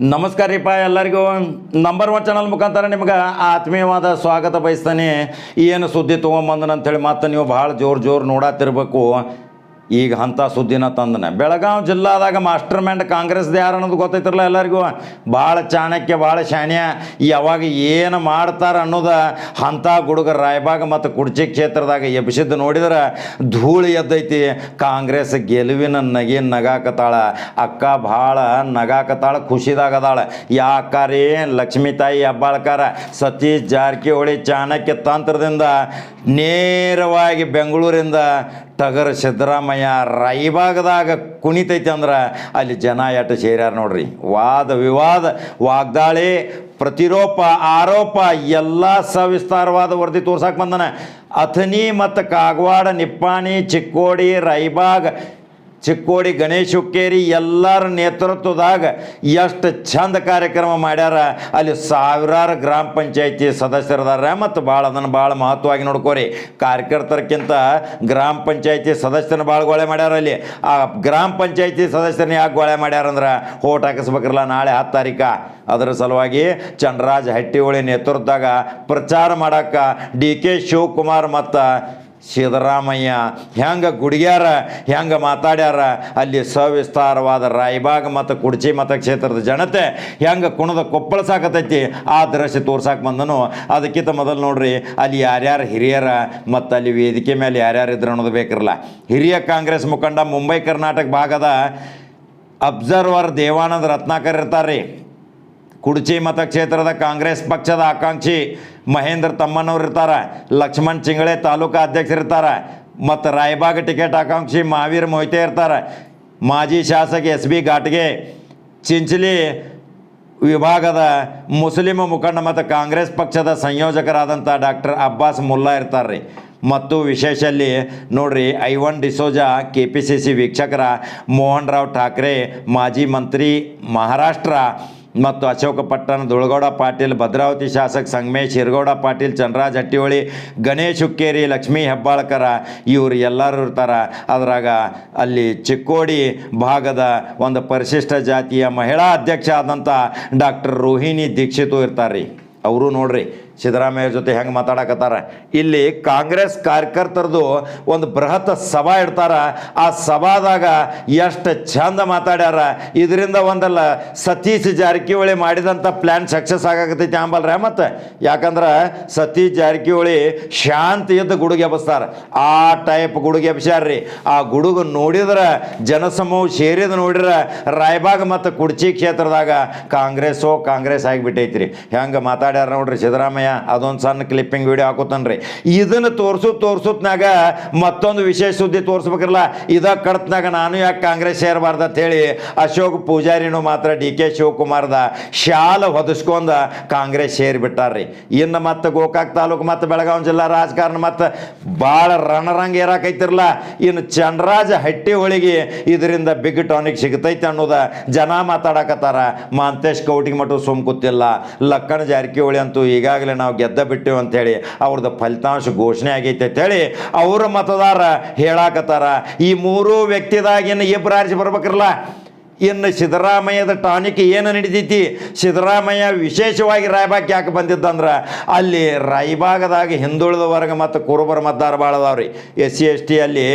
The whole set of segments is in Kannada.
ನಮಸ್ಕಾರ ರೀಪ ಎಲ್ಲರಿಗೂ. ನಂಬರ್ ಒನ್ ಚಾನಲ್ ಮುಖಾಂತರ ನಿಮ್ಗೆ ಆತ್ಮೀಯವಾದ ಸ್ವಾಗತ ಬಯಸ್ತಾನೆ. ಏನು ಸುದ್ದಿ ತೊಗೊಂಬಂದನ ಮತ್ತು ಮತ್ತೆ ನೀವು ಭಾಳ ಜೋರು ಜೋರು ನೋಡತ್ತಿರ್ಬೇಕು ಈಗ ಅಂಥ ಸುದ್ದಿನ ತಂದನೆ. ಬೆಳಗಾವಿ ಜಿಲ್ಲಾದಾಗ ಮಾಸ್ಟರ್ ಮೈಂಡ್ ಕಾಂಗ್ರೆಸ್ದು ಯಾರು ಅನ್ನೋದು ಗೊತ್ತೈತಿರಲ್ಲ ಎಲ್ಲರಿಗೂ? ಭಾಳ ಚಾಣಕ್ಯ ಭಾಳ ಶಾಣ್ಯ. ಯಾವಾಗ ಏನು ಮಾಡ್ತಾರ ಅನ್ನೋದ ಅಂಥ ಗುಡುಗ ರಾಯಬಾಗ ಮತ್ತು ಕುಡ್ಚಿ ಕ್ಷೇತ್ರದಾಗ ಎಬ್ಸಿದ್ದು ನೋಡಿದ್ರೆ ಧೂಳು ಎದ್ದೈತಿ. ಕಾಂಗ್ರೆಸ್ ಗೆಲುವಿನ ನಗೆ ನಗಾಕತ್ತಾಳ ಅಕ್ಕ ಭಾಳ ನಗಾಕತ್ತಾಳ ಖುಷಿದಾಗ ಅದಾಳ ಲಕ್ಷ್ಮೀ ತಾಯಿ ಹಬ್ಬಾಳ್ಕಾರ? ಸತೀಶ್ ಜಾರಕಿಹೊಳಿ ಚಾಣಕ್ಯ ತಂತ್ರದಿಂದ ನೇರವಾಗಿ ಬೆಂಗಳೂರಿಂದ ಟಗರ್ ಸಿದ್ದರಾಮಯ್ಯ ರೈಭಾಗದಾಗ ಕುಣಿತೈತೆ ಅಂದ್ರೆ ಅಲ್ಲಿ ಜನ ಎಟ್ಟು ಸೇರ್ಯಾರ ನೋಡ್ರಿ. ವಾದ ವಿವಾದ, ವಾಗ್ದಾಳಿ, ಪ್ರತಿರೋಪ, ಆರೋಪ, ಎಲ್ಲ ಸವಿಸ್ತಾರವಾದ ವರದಿ ತೋರ್ಸಕ್ಕೆ ಬಂದನ. ಅಥನಿ ಮತ್ತು ಕಾಗವಾಡ, ನಿಪ್ಪಾಣಿ, ಚಿಕ್ಕೋಡಿ ರಾಯಬಾಗ್ ಚಿಕ್ಕೋಡಿ ಗಣೇಶ್ ಹುಕ್ಕೇರಿ ಎಲ್ಲರ ನೇತೃತ್ವದಾಗ ಎಷ್ಟು ಚಂದ ಕಾರ್ಯಕ್ರಮ ಮಾಡ್ಯಾರ. ಅಲ್ಲಿ ಸಾವಿರಾರು ಗ್ರಾಮ ಪಂಚಾಯತಿ ಸದಸ್ಯರದಾರ. ಮತ್ತು ಭಾಳ ಅದನ್ನು ಭಾಳ ಮಹತ್ವವಾಗಿ ನೋಡ್ಕೋರಿ. ಕಾರ್ಯಕರ್ತರಕ್ಕಿಂತ ಗ್ರಾಮ ಪಂಚಾಯತಿ ಸದಸ್ಯನ ಭಾಳ ಗೋಳೆ ಮಾಡ್ಯಾರ ಅಲ್ಲಿ. ಆ ಗ್ರಾಮ ಪಂಚಾಯತಿ ಸದಸ್ಯರನ್ನ ಯಾಕೆ ಗೋಳೆ ಮಾಡ್ಯಾರಂದ್ರೆ ಓಟ್ ಹಾಕಿಸ್ಬೇಕ್ರಲ್ಲ ನಾಳೆ ಹತ್ತು ತಾರೀಕ. ಅದರ ಸಲುವಾಗಿ ಚಂದ್ರರಾಜ್ ಹಟ್ಟಿಹೊಳಿ ನೇತೃತ್ವದಾಗ ಪ್ರಚಾರ ಮಾಡಕ್ಕೆ ಡಿ ಕೆ ಶಿವಕುಮಾರ್ ಮತ್ತು ಸಿದ್ದರಾಮಯ್ಯ ಹೆಂಗೆ ಗುಡಿಗ್ಯಾರ, ಹೆಂಗೆ ಮಾತಾಡ್ಯಾರ, ಅಲ್ಲಿ ಸವಿಸ್ತಾರವಾದ ರಾಯಬಾಗ್ ಮತ್ತು ಕುಡ್ಚಿ ಮತಕ್ಷೇತ್ರದ ಜನತೆ ಹೆಂಗೆ ಕುಣದ ಕೊಪ್ಪಳ ಸಾಕತೈತಿ, ಆ ದೃಶ್ಯ ತೋರ್ಸಾಕ ಬಂದನು. ಅದಕ್ಕಿಂತ ಮೊದಲು ನೋಡ್ರಿ, ಅಲ್ಲಿ ಯಾರ್ಯಾರು ಹಿರಿಯರ ಮತ್ತು ಅಲ್ಲಿ ವೇದಿಕೆ ಮೇಲೆ ಯಾರ್ಯಾರು ಇದ್ರು ಅನ್ನೋದು ಬೇಕಿರಲ್ಲ. ಹಿರಿಯ ಕಾಂಗ್ರೆಸ್ ಮುಖಂಡ, ಮುಂಬೈ ಕರ್ನಾಟಕ ಭಾಗದ ಅಬ್ಸರ್ವರ್ ದೇವಾನಂದ ರತ್ನಾಕರ್ ಇರ್ತಾರೆ ಕುಡ್ಚಿ ಮತಕ್ಷೇತ್ರದ ಕಾಂಗ್ರೆಸ್ ಪಕ್ಷದ ಆಕಾಂಕ್ಷಿ ಮಹೇಂದ್ರ ತಮ್ಮನವ್ರು ಇರ್ತಾರೆ. ಲಕ್ಷ್ಮಣ್ ಚಿಂಗಳೆ ತಾಲೂಕಾ ಅಧ್ಯಕ್ಷರಿರ್ತಾರೆ ಮತ್ತು ರಾಯಬಾಗ ಟಿಕೆಟ್ ಆಕಾಂಕ್ಷಿ ಮಹಾವೀರ್ ಮೊಯ್ತೆ ಇರ್ತಾರೆ. ಮಾಜಿ ಶಾಸಕ ಎಸ್ ಬಿ ಘಾಟ್ಗೆ ಚಿಂಚಲಿ ವಿಭಾಗದ ಮುಸ್ಲಿಮ ಮುಖಂಡ ಮತ್ತು ಕಾಂಗ್ರೆಸ್ ಪಕ್ಷದ ಸಂಯೋಜಕರಾದಂಥ ಡಾಕ್ಟರ್ ಅಬ್ಬಾಸ್ ಮುಲ್ಲಾ ಇರ್ತಾರೆ ರೀ ಮತ್ತು ವಿಶೇಷ ಅಲ್ಲಿ ನೋಡ್ರಿ Ivan D'Souza K P C C ವೀಕ್ಷಕರ ಮೋಹನ್ ರಾವ್ ಠಾಕ್ರೆ, ಮಾಜಿ ಮಂತ್ರಿ ಮಹಾರಾಷ್ಟ್ರ ಮತ್ತು ಅಶೋಕ ಪಟ್ಟಣ ದುಳಗೌಡ ಪಾಟೀಲ್, ಭದ್ರಾವತಿ ಶಾಸಕ ಸಂಗಮೇಶ್, ಹಿರಗೌಡ ಪಾಟೀಲ್ ಚನ್ರಾಜ್ ಹಟ್ಟಿಹೊಳಿ ಗಣೇಶ್ ಹುಕ್ಕೇರಿ, ಲಕ್ಷ್ಮೀ ಹೆಬ್ಬಾಳ್ಕರ ಇವರು ಎಲ್ಲರೂ ಇರ್ತಾರೆ. ಅದ್ರಾಗ ಅಲ್ಲಿ ಚಿಕ್ಕೋಡಿ ಭಾಗದ ಒಂದು ಪರಿಶಿಷ್ಟ ಜಾತಿಯ ಮಹಿಳಾ ಅಧ್ಯಕ್ಷ ಆದಂಥ ಡಾಕ್ಟರ್ ರೋಹಿಣಿ ದೀಕ್ಷಿತು ಇರ್ತಾರೆ ರೀ ಅವರು ನೋಡ್ರಿ ಸಿದ್ದರಾಮಯ್ಯ ಜೊತೆ ಹೆಂಗೆ ಮಾತಾಡಕತ್ತಾರ? ಇಲ್ಲಿ ಕಾಂಗ್ರೆಸ್ ಕಾರ್ಯಕರ್ತರದು ಒಂದು ಬೃಹತ್ ಸಭಾ ಇಡ್ತಾರ. ಆ ಸಭಾದಾಗ ಎಷ್ಟು ಚಂದ ಮಾತಾಡ್ಯಾರ. ಇದರಿಂದ ಒಂದಲ್ಲ ಸತೀಶ್ ಜಾರಕಿಹೊಳಿ ಮಾಡಿದಂಥ ಪ್ಲ್ಯಾನ್ ಸಕ್ಸಸ್ ಆಗಕತ್ತೈತಿ ಅಂಬಲ್ರ. ಮತ್ತು ಯಾಕಂದ್ರೆ ಸತೀಶ್ ಜಾರಕಿಹೊಳಿ ಶಾಂತಿ ಇದ್ದ ಗುಡುಗೆ ಎಬ್ಬಿಸ್ತಾರ. ಆ ಟೈಪ್ ಗುಡುಗೆ ಎಬ್ಸ್ಯಾರ್ರಿ. ಆ ಗುಡುಗು ನೋಡಿದ್ರೆ ಜನಸಮೂಹ ಸೇರಿದ ನೋಡಿದ್ರೆ ರಾಯಬಾಗ್ ಮತ್ತು ಕುಡ್ಚಿ ಕ್ಷೇತ್ರದಾಗ ಕಾಂಗ್ರೆಸ್ಸೋ ಕಾಂಗ್ರೆಸ್ ಆಗಿಬಿಟ್ಟೈತ್ರಿ. ಹೆಂಗೆ ಮಾತಾಡ್ಯಾರ ನೋಡ್ರಿ ಸಿದ್ದರಾಮಯ್ಯ. ಅದೊಂದು ಸಣ್ಣ ಕ್ಲಿಪ್ಪಿಂಗ್ ವಿಡಿಯೋ ಹಾಕೋತಾನ್ರಿ. ಇದನ್ನು ತೋರಿಸು, ತೋರಿಸೋತ್ನಾಗ ಮತ್ತೊಂದು ವಿಶೇಷ ಸುದ್ದಿ ತೋರಿಸ್ಬೇಕಲ್ಲ ಇದ ಕಡತ್ನಾಗ ನಾನು ಯಾಕೆ ಕಾಂಗ್ರೆಸ್ ಸೇರಬಾರ್ದು ಅಂತೇಳಿ ಅಶೋಕ್ ಪೂಜಾರಿನೂ ಮಾತ್ರ ಡಿ ಕೆ ಶಿವಕುಮಾರ್ದ ಶಾಲ ಹೊದಿಸ್ಕೊಂಡ ಕಾಂಗ್ರೆಸ್ ಸೇರಿಬಿಟ್ಟಾರ್ರಿ ಇನ್ನು ಮತ್ತೆ ಗೋಕಾಕ್ ತಾಲೂಕು ಮತ್ತು ಬೆಳಗಾವಿ ಜಿಲ್ಲಾ ರಾಜಕಾರಣ ಮತ್ತು ಭಾಳ ರಣರಂಗ ಏರಾಕೈತಿರಲ್ಲ ಇನ್ನು ಚಂದ್ರರಾಜ ಹಟ್ಟಿ ಹೊಳಿಗೆ ಇದರಿಂದ ಬಿಗ್ ಟಾನಿಕ್ ಸಿಗತೈತೆ ಅನ್ನೋದ ಜನ ಮಾತಾಡಕತ್ತಾರ. ಮಾಂತೇಶ್ ಕೌಟಿಗೆ ಮಟ್ಟು ಸುಮ್ ಕೂತಿಲ್ಲ. ಲಕ್ಕಣ ಜಾರಕಿಹೊಳಿ ಅಂತೂ ಈಗಾಗಲೇ ನಾವು ಗೆದ್ದ ಬಿಟ್ಟೆವು ಅಂಥೇಳಿ ಅವ್ರದ್ದು ಫಲಿತಾಂಶ ಘೋಷಣೆ ಆಗೈತೆ ಅಂತೇಳಿ ಅವರ ಮತದಾರ ಹೇಳಾಕತ್ತಾರ. ಈ ಮೂರು ವ್ಯಕ್ತಿದಾಗಿನ ಇಬ್ಬರು ಆರಿಸಿ ಬರ್ಬೇಕ್ರಲ್ಲ? ಇನ್ನು ಸಿದ್ದರಾಮಯ್ಯದ ಟಾನಿಕ್ ಏನು ನಡೀತೈತಿ? ಸಿದ್ದರಾಮಯ್ಯ ವಿಶೇಷವಾಗಿ ರಾಯಬಾಗ್ ಯಾಕೆ ಬಂದಿದ್ದಂದ್ರೆ ಅಲ್ಲಿ ರಾಯಬಾಗದಾಗ ಹಿಂದುಳಿದ ವರ್ಗ ಮತ್ತು ಕುರುಬರ ಮತದಾರ ಭಾಳ ಅದಾವ್ರಿ ಎಸ್ ಸಿ, ಎಸ್ ಟಿ ಅಲ್ಲಿ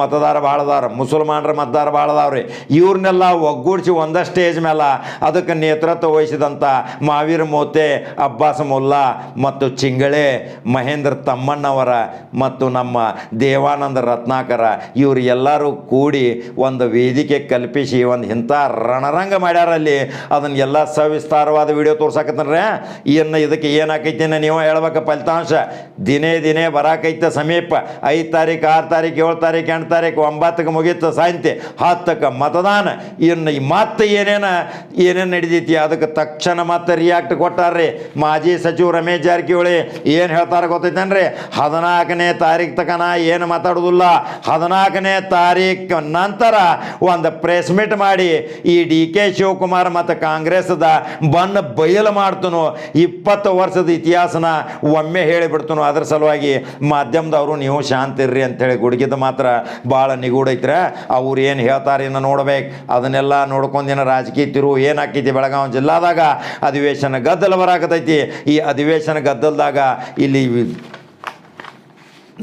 ಮತದಾರ ಭಾಳ ಮುಸಲ್ಮಾನರ ಮತದಾರ ಭಾಳ ಅದಾವ್ರಿ ಇವ್ರನ್ನೆಲ್ಲ ಒಗ್ಗೂಡಿಸಿ ಒಂದ ಸ್ಟೇಜ್ ಮೇಲೆ ಅದಕ್ಕೆ ನೇತೃತ್ವ ವಹಿಸಿದಂಥ ಮಾವೀರ ಮೋತೆ, ಅಬ್ಬಾಸ್ ಮುಲ್ಲಾ ಮತ್ತು ಚಿಂಗಳೆ, ಮಹೇಂದ್ರ ತಮ್ಮಣ್ಣವರ ಮತ್ತು ನಮ್ಮ ದೇವಾನಂದ ರತ್ನಾಕರ ಇವರು ಎಲ್ಲರೂ ಕೂಡಿ ಒಂದು ವೇದಿಕೆ ಕಲ್ಪಿಸಿ, ಒಂದು ಇಂಥ ರಣರಂಗ ಮಾಡ್ಯಾರ ಅಲ್ಲಿ ಅದನ್ನ ಎಲ್ಲ ಸವಿಸ್ತಾರವಾದ ವಿಡಿಯೋ ತೋರ್ಸಾಕತ್ತನ್ರೆ. ಇನ್ನು ಇದಕ್ಕೆ ಏನಾಕೈತಿ ನೀವು ಹೇಳ್ಬೇಕು ಫಲಿತಾಂಶ. ದಿನೇ ದಿನೇ ಬರಾಕೈತೆ ಸಮೀಪ. ಐದು ತಾರೀಕು, ಆರು ತಾರೀಕು, ಏಳು ತಾರೀಕು, ಎಂಟು ತಾರೀಕು, ಒಂಬತ್ತಕ್ಕೆ ಮುಗೀತು ಸಾಯಂತಿ, ಹತ್ತಕ್ಕೆ ಮತದಾನ. ಇನ್ನು ಮತ್ತೆ ಏನೇನು ಏನೇನು ನಡೀತೈತಿ ಅದಕ್ಕೆ ತಕ್ಷಣ ಮತ್ತೆ ರಿಯಾಕ್ಟ್ ಕೊಟ್ಟಾರ್ರಿ. ಮಾಜಿ ಸಚಿವ ರಮೇಶ್ ಜಾರಕಿಹೊಳಿ ಏನು ಹೇಳ್ತಾರೆ ಗೊತ್ತೈತೇನ್ರಿ? ಹದಿನಾಲ್ಕನೇ ತಾರೀಕು ತಕನ ಏನು ಮಾತಾಡೋದಿಲ್ಲ. ಹದಿನಾಲ್ಕನೇ ತಾರೀಕು ನಂತರ ಒಂದು ಪ್ರೆಸ್ ಮೀಟ್ ಮಾಡಿ ಈ ಡಿ ಕೆ ಶಿವಕುಮಾರ್ ಮತ್ತು ಕಾಂಗ್ರೆಸ್ದ ಬಣ್ಣ ಬಯಲು ಮಾಡ್ತನು. ಇಪ್ಪತ್ತು ವರ್ಷದ ಇತಿಹಾಸನ ಒಮ್ಮೆ ಹೇಳಿಬಿಡ್ತನು. ಅದ್ರ ಸಲುವಾಗಿ ಮಾಧ್ಯಮದವರು, ನೀವು ಶಾಂತಿ ಇರ್ರಿ ಅಂತೇಳಿ ಗುಡುಗಿದ ಮಾತ್ರ ಭಾಳ ನಿಗೂಡೈತ್ರ ಅವ್ರು ಏನು ಹೇಳ್ತಾರೆ ಇನ್ನು ನೋಡ್ಬೇಕು. ಅದನ್ನೆಲ್ಲ ನೋಡ್ಕೊಂಡಿನ ರಾಜಕೀಯ ತಿರು ಏನಾಕೈತಿ ಬೆಳಗಾವಿ ಜಿಲ್ಲಾದಾಗ, ಅಧಿವೇಶನ ಗದ್ದಲ ಬರಾಕತೈತಿ ಈ ಅಧಿವೇಶನ ಗದ್ದಲದಾಗ ಇಲ್ಲಿ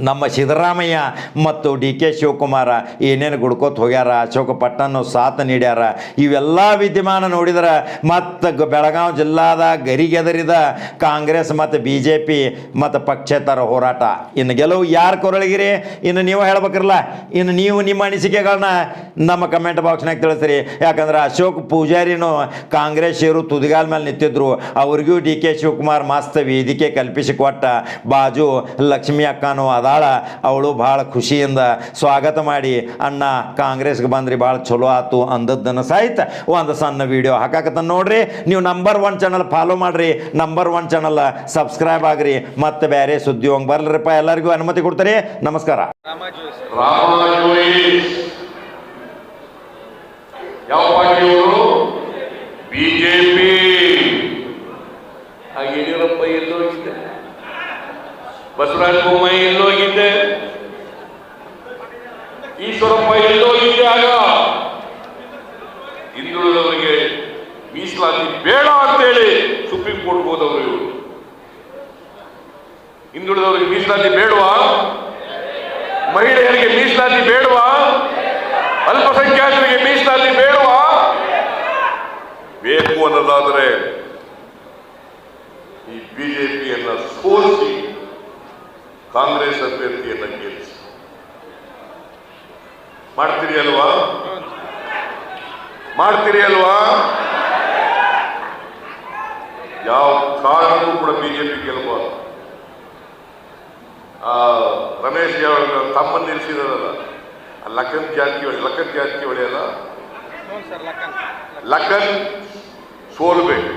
ನಮ್ಮ ಸಿದ್ದರಾಮಯ್ಯ ಮತ್ತು ಡಿ ಕೆ ಶಿವಕುಮಾರ ಏನೇನು ಗುಡ್ಕೋತ ಹೋಗ್ಯಾರ ಅಶೋಕ ಪಟ್ಟಣ ಸಾಥ್ ನೀಡ್ಯಾರ, ಇವೆಲ್ಲ ವಿದ್ಯಮಾನ ನೋಡಿದ್ರೆ ಮತ್ತು ಬೆಳಗಾವಿ ಜಿಲ್ಲಾದ ಗರಿಗೆದರಿದ ಕಾಂಗ್ರೆಸ್ ಮತ್ತು ಬಿ ಜೆ ಪಿ ಮತ್ತು ಪಕ್ಷೇತರ ಹೋರಾಟ. ಇನ್ನು ಗೆಲುವು ಯಾರು ಕೊರಳಗಿರಿ? ಇನ್ನು ನೀವು ಹೇಳ್ಬೇಕಿರಲ್ಲ, ಇನ್ನು ನೀವು ನಿಮ್ಮ ಅನಿಸಿಕೆಗಳನ್ನ ನಮ್ಮ ಕಮೆಂಟ್ ಬಾಕ್ಸ್ನಾಗ ತಿಳಿಸ್ರಿ. ಯಾಕಂದ್ರೆ ಅಶೋಕ್ ಪೂಜಾರಿನೂ ಕಾಂಗ್ರೆಸ್ ಇವರು ತುದಿಗಾಲ ಮೇಲೆ ನಿಂತಿದ್ರು. ಅವ್ರಿಗೂ ಡಿ ಕೆ ಶಿವಕುಮಾರ್ ಮಸ್ತ್ ವೇದಿಕೆ ಕಲ್ಪಿಸಿ ಕೊಟ್ಟ ಬಾಜು ಲಕ್ಷ್ಮಿ ಅಕ್ಕನೂ ಅದಾಳ ಅವಳು ಭಾಳ ಖುಷಿಯಿಂದ ಸ್ವಾಗತ ಮಾಡಿ ಅಣ್ಣ ಕಾಂಗ್ರೆಸ್ಗೆ ಬಂದ್ರಿ ಭಾಳ ಚಲೋ ಆತು ಅಂದದ್ದನ್ನು ಸಹಿತ ಒಂದು ಸಣ್ಣ ವಿಡಿಯೋ ಹಾಕಾಕತ್ತ ನೋಡ್ರಿ. ನೀವು ನಂಬರ್ ಒನ್ ಚಾನಲ್ ಫಾಲೋ ಮಾಡ್ರಿ. ನಂಬರ್ ಒನ್ ಚಾನಲ್ ಸಬ್ಸ್ಕ್ರೈಬ್ ಆಗ್ರಿ. ಮತ್ತೆ ಬೇರೆ ಸುದ್ದಿ ಹೋಗಿ ಬರ್ಲ್ರಿಪ್ಪ ಎಲ್ಲರಿಗೂ ಅನುಮತಿ ಕೊಡ್ತಾರೆ. ನಮಸ್ಕಾರ. ರಾಮಜೋಯಿ ಯಾವ ಪಾರ್ಟಿಯವರು ಬಿಜೆಪಿ ಯಡಿಯೂರಪ್ಪ ಎಲ್ಲೋಗಿದ್ದೆ ಬಸವರಾಜ ಬೊಮ್ಮಾಯಿ ಅಲ್ಪಸಂಖ್ಯಾತರಿಗೆ ಮೀಸಲಾತಿ ಬೇಡುವ? ಬೇಕು ಅನ್ನೋದಾದರೆ ಈ ಬಿಜೆಪಿಯನ್ನ ಸೋಲಿಸಿ ಕಾಂಗ್ರೆಸ್ ಅಭ್ಯರ್ಥಿಯನ್ನ ಗೆಲ್ಲಿಸಿ ಮಾಡ್ತೀರಿ ಅಲ್ವಾ? ಮಾಡ್ತೀರಿ ಅಲ್ವಾ? ಯಾವ ಕಾರಣಕ್ಕೂ ಕೂಡ ಬಿಜೆಪಿ ಗೆಲ್ಲಬಾರ್ದು ಆ, ರಮೇಶ್ ಜಾವಳ ತಮ್ಮನ್ನು ನಿಲ್ಲಿಸಿದಾರಲ್ಲ. ಲಖನ್ ಜಾರಕಿಹೊಳಿ ಲಖನ್ ಜಾರಕಿಹೊಳಿ ಅಲ್ಲ ಲಖನ್ ಸೋಲ್ಬೇಕು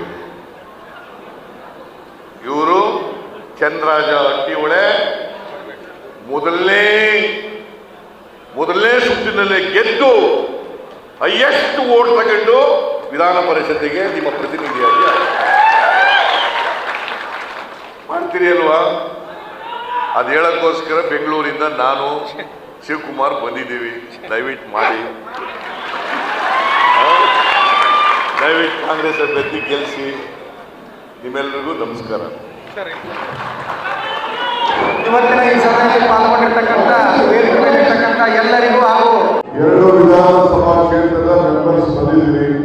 ಇವರು ಚಂದ್ರರಾಜ ಹಟ್ಟಿಹೊಳೆ ಮೊದಲನೇ ಮೊದಲನೇ ಸುತ್ತಿನಲ್ಲೇ ಗೆದ್ದು ಹೈಯೆಸ್ಟ್ ಓಟ್ ತಗೊಂಡು ವಿಧಾನ ಪರಿಷತ್ತಿಗೆ ನಿಮ್ಮ ಪ್ರತಿನಿಧಿಯಾಗಿ. ಮಾಡ್ತೀರಿ ಅಲ್ವಾ ಅದು ಹೇಳೋಕ್ಕೋಸ್ಕರ ಬೆಂಗಳೂರಿಂದ ನಾನು ಶಿವಕುಮಾರ್ ಬಂದಿದ್ದೀವಿ. ದಯವಿಟ್ಟು ಮಾಡಿ? ದಯವಿಟ್ಟು ಕಾಂಗ್ರೆಸ್ ಅಭ್ಯರ್ಥಿ ಗೆಲ್ಲಿಸಿ ನಿಮ್ಮೆಲ್ಲರಿಗೂ ನಮಸ್ಕಾರ. ಇವತ್ತಿನ ಈ ಸಭೆಯಲ್ಲಿ ಪಾಲ್ಗೊಂಡಿರ್ತಕ್ಕಂಥ ವೇದಿಕೆ ಮೇಲಿರ್ತಕ್ಕಂಥ ಎಲ್ಲರಿಗೂ ಹಾಗೂ ಎರಡು ವಿಧಾನಸಭಾ ಕ್ಷೇತ್ರದ ಮೆಂಬರ್ಸ್ ಬಂದಿದ್ದೀರಿ.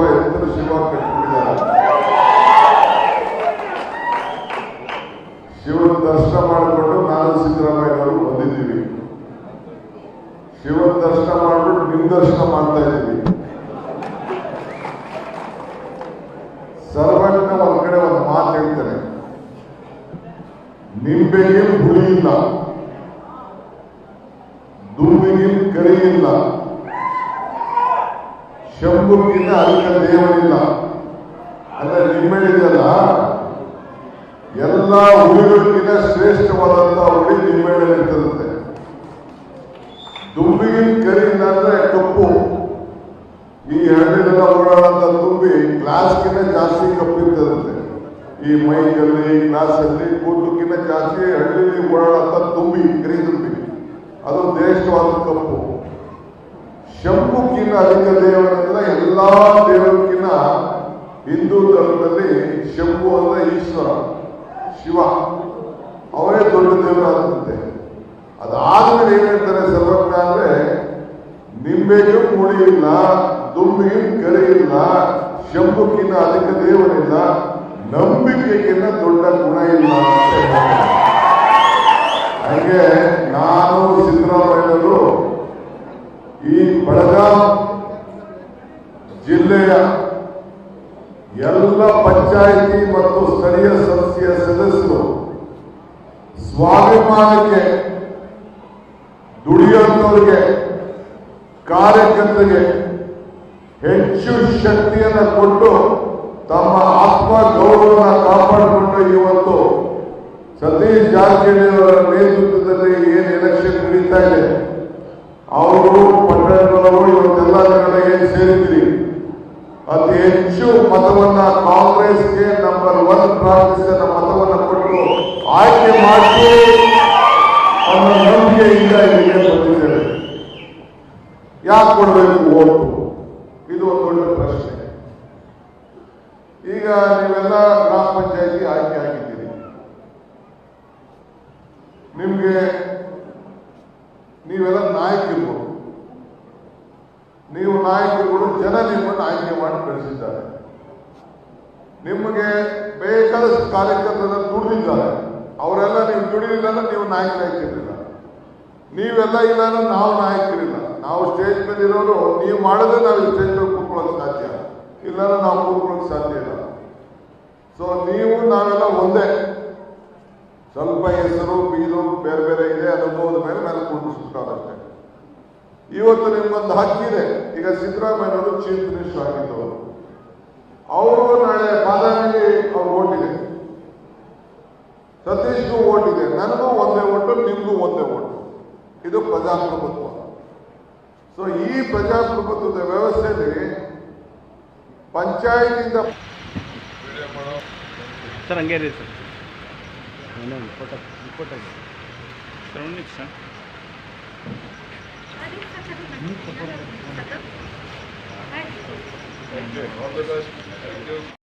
ಶಿವ ಎತ್ತರ ಶಿವ ಶಿವನ ದರ್ಶನ ಮಾಡಿಕೊಂಡು ನಾನು ಸಿದ್ದರಾಮಯ್ಯನವರು ಬಂದಿದ್ದೀವಿ ಶಿವನ ದರ್ಶನ ಮಾಡ್ಬಿಟ್ಟು ನಿಮ್ ದರ್ಶನ ಮಾಡ್ತಾ ಇದ್ದೀವಿ ಸರ್ವಜ್ಞ ಒಂದ್ ಕಡೆ ಒಂದು ಮಾತು ಹೇಳ್ತಾರೆ ನಿಂಬೆಗೆ ಹುಳಿ ಇಲ್ಲ ದುಂಬಿಗೆ ಕರಿ ಇಲ್ಲ ಶಂಭುಗಿನ ಅದಕ್ಕೆ ದೇವರಿಲ್ಲ. ಅಂದ್ರೆ ನಿಂಬೆ ಇದೆಯಲ್ಲ ಎಲ್ಲ ಹುಳಿಗಳಿಗಿಂತ ಶ್ರೇಷ್ಠವಾದಂತಹ ಹುಳಿ ನಿಂಬೆಹಣ್ಣಲ್ಲಿ ಇರ್ತದಂತೆ. ದುಂಬಿಗಿನ ಕರಿಯಿಂದ ಇಲ್ಲ ಅಂದ್ರೆ ಕಪ್ಪು. ಈ ಹಣ್ಣಿನ ಓಡಾಡಂತ ತುಂಬಿ ಗ್ಲಾಸ್ಗಿಂತ ಜಾಸ್ತಿ ಕಪ್ಪಿರ್ತದಂತೆ ಈ ಮೈಕಲ್ಲಿ ಗ್ಲಾಸಲ್ಲಿ, ಕೂದಲಕ್ಕಿಂತ ಜಾಸ್ತಿ ಹಳ್ಳಿಲಿ ಓಡಾಡಂತ ತುಂಬಿ ಕರಿ ತುಂಬಿ ಅದು ಶ್ರೇಷ್ಠವಾದ ಕಪ್ಪು. ಶಂಭುಕ್ಕಿಂತ ಅಧಿಕ ದೇವರಂದ್ರ ಎಲ್ಲಾ ದೇವರಕ್ಕಿನ್ನ ಹಿಂದೂ ಧರ್ಮದಲ್ಲಿ ಶಂಭು ಅಂದ್ರೆ ಈಶ್ವರ, ಶಿವ ಅವರೇ ದೊಡ್ಡ ದೇವರಾದಂತೆ ಅದಾದ್ಮೇಲೆ ಏನ್ ಹೇಳ್ತಾರೆ ಸರ್ವಜ್ಞ ಅಂದ್ರೆ ನಿಂಬೆಗೂ ಮುಳಿ ಇಲ್ಲ ದುಂಬಿಗೆ ಕರಿ ಇಲ್ಲ ಶಂಭುಕ್ಕಿನ್ನ ಅಧಿಕ ದೇವರಿಲ್ಲ ನಂಬಿಕೆಗಿನ್ನ ದೊಡ್ಡ ಗುಣ ಇಲ್ಲ ಅಂತ. ಹಾಗೆ ನಾನು ಸಿದ್ದರಾಮಯ್ಯವರು ಈ ಬೆಳಗಾಂ ಜಿಲ್ಲೆಯ ಎಲ್ಲ ಪಂಚಾಯಿತಿ ಮತ್ತು ಸ್ಥಳೀಯ ಸಂಸ್ಥೆಯ ಸದಸ್ಯರು ಸ್ವಾಭಿಮಾನಕ್ಕೆ ದುಡಿಯುವಂತವರಿಗೆ ಕಾರ್ಯಕರ್ತರಿಗೆ ಹೆಚ್ಚು ಶಕ್ತಿಯನ್ನು ಕೊಟ್ಟು ತಮ್ಮ ಆತ್ಮ ಗೌರವನ ಕಾಪಾಡಿಕೊಂಡು ಇವತ್ತು ಸತೀಶ್ ಜಾರಕಿಹೊಳಿ ಅವರ ನೇತೃತ್ವದಲ್ಲಿ ಏನು ಎಲೆಕ್ಷನ್ ನಡೀತಾ ಇದೆ. ಅವರು, ಪಟ್ಟಣದವರು, ಇವತ್ತೆಲ್ಲ ಜನರಿಗೆ ಸೇರಿದ್ರಿ ಅತಿ ಹೆಚ್ಚು ಮತವನ್ನ ಕಾಂಗ್ರೆಸ್ಗೆ ನಂಬರ್ ಒನ್ ಪ್ರಾರ್ಥಿಸಿದ ಮತವನ್ನ ಕೊಟ್ಟು ಆಯ್ಕೆ ಮಾಡಿ ಅನ್ನೋ ನಂಬಿಕೆಯಿಂದ ಇಲ್ಲಿಗೆ ಬಂದಿದ್ದೇವೆ. ಯಾಕೆ ಕೊಡಬೇಕು ಓಟು? ಇದು ಒಂದು ದೊಡ್ಡ ಪ್ರಶ್ನೆ. ಈಗ ನೀವೆಲ್ಲ ಗ್ರಾಮ ಪಂಚಾಯತಿ ಆಯ್ಕೆ ಆಗಿದ್ದೀರಿ. ನಿಮ್ಗೆ ನೀವೆಲ್ಲ ನಾಯಕರಿರ್ಬೋದು ನೀವು ನಾಯಕರುಗಳು ಜನ ನಿಮ್ಮನ್ನು ಆಯ್ಕೆ ಮಾಡಿ ಬೆಳೆಸಿದ್ದಾರೆ. ನಿಮಗೆ ಬೇಕಾದ ಕಾರ್ಯಕರ್ತರನ್ನ ದುಡಿದಿದ್ದಾರೆ. ಅವರೆಲ್ಲ ನೀವು ದುಡಿಲಿಲ್ಲ ಅಂದ್ರೆ ನೀವು ನಾಯಕರಾಗ್ತಿರ್ಲಿಲ್ಲ. ನೀವೆಲ್ಲ ಇಲ್ಲ ಅಂದ್ರೆ ನಾವು ನಾಯಕರಿಲ್ಲ. ನಾವು ಸ್ಟೇಜ್ ಮೇಲೆ ಇರೋರು, ನೀವು ಮಾಡಿದ್ರೆ ನಾವು ಸ್ಟೇಜ್ ಮೇಲೆ ಕೂತ್ಕೊಳ್ಳೋಕೆ ಸಾಧ್ಯ. ಇಲ್ಲಾಂದ್ರೆ ನಾವು ಕೂತ್ಕೊಳ್ಳೋಕೆ ಸಾಧ್ಯ ಇಲ್ಲ. ಸೊ ನೀವು ನಾವೆಲ್ಲ ಒಂದೇ. ಸ್ವಲ್ಪ ಹೆಸರು ಬೀದು ಬೇರೆ ಬೇರೆ ಇದೆ ಅನುಭವದ ಮೇಲೆ ಮೇಲೆ ಕುಂಡಿಸ್ಬಿಟ್ಟಾರಷ್ಟೇ ಇವತ್ತು ನಿಮ್ಗೊಂದು ಹಕ್ಕಿದೆ. ಈಗ ಸಿದ್ದರಾಮಯ್ಯನವರು ಚೀಫ್ ಮಿನಿಸ್ಟರ್ ಆಗಿದ್ದವರು. ಅವರು ನಾಳೆ ಬಾದಾಮಿಗೆ ಅವ್ರು ಓಟಿದೆ. ಸತೀಶ್ಗೂ ಓಟಿದೆ. ನನಗೂ ಒಂದೇ ಓಟು, ನಿಮಗೂ ಒಂದೇ ಓಟು. ಇದು ಪ್ರಜಾಪ್ರಭುತ್ವ. ಸೊ ಈ ಪ್ರಜಾಪ್ರಭುತ್ವದ ವ್ಯವಸ್ಥೆಯಲ್ಲಿ ಪಂಚಾಯತಿಂದ sir. não, não, important surrounding sir não, não, All the não, Thank.